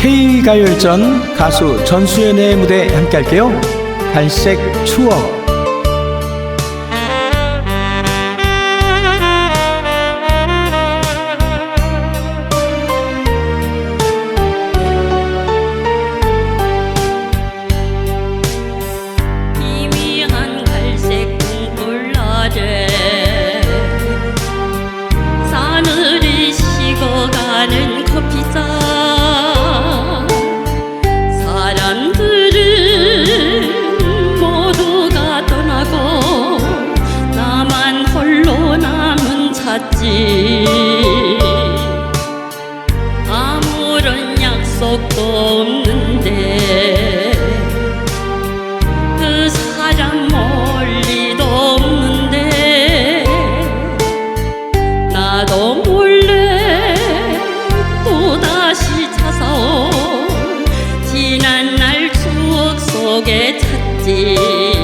희가요일전 가수 전수연의 무대 함께 할게요. 갈색 추억. 커피잔 찾지. 아무런 약속도 없는데 그 사람 멀리도 없는데 나도 몰래 또다시 찾아온 지난 날 추억 속에 찾지.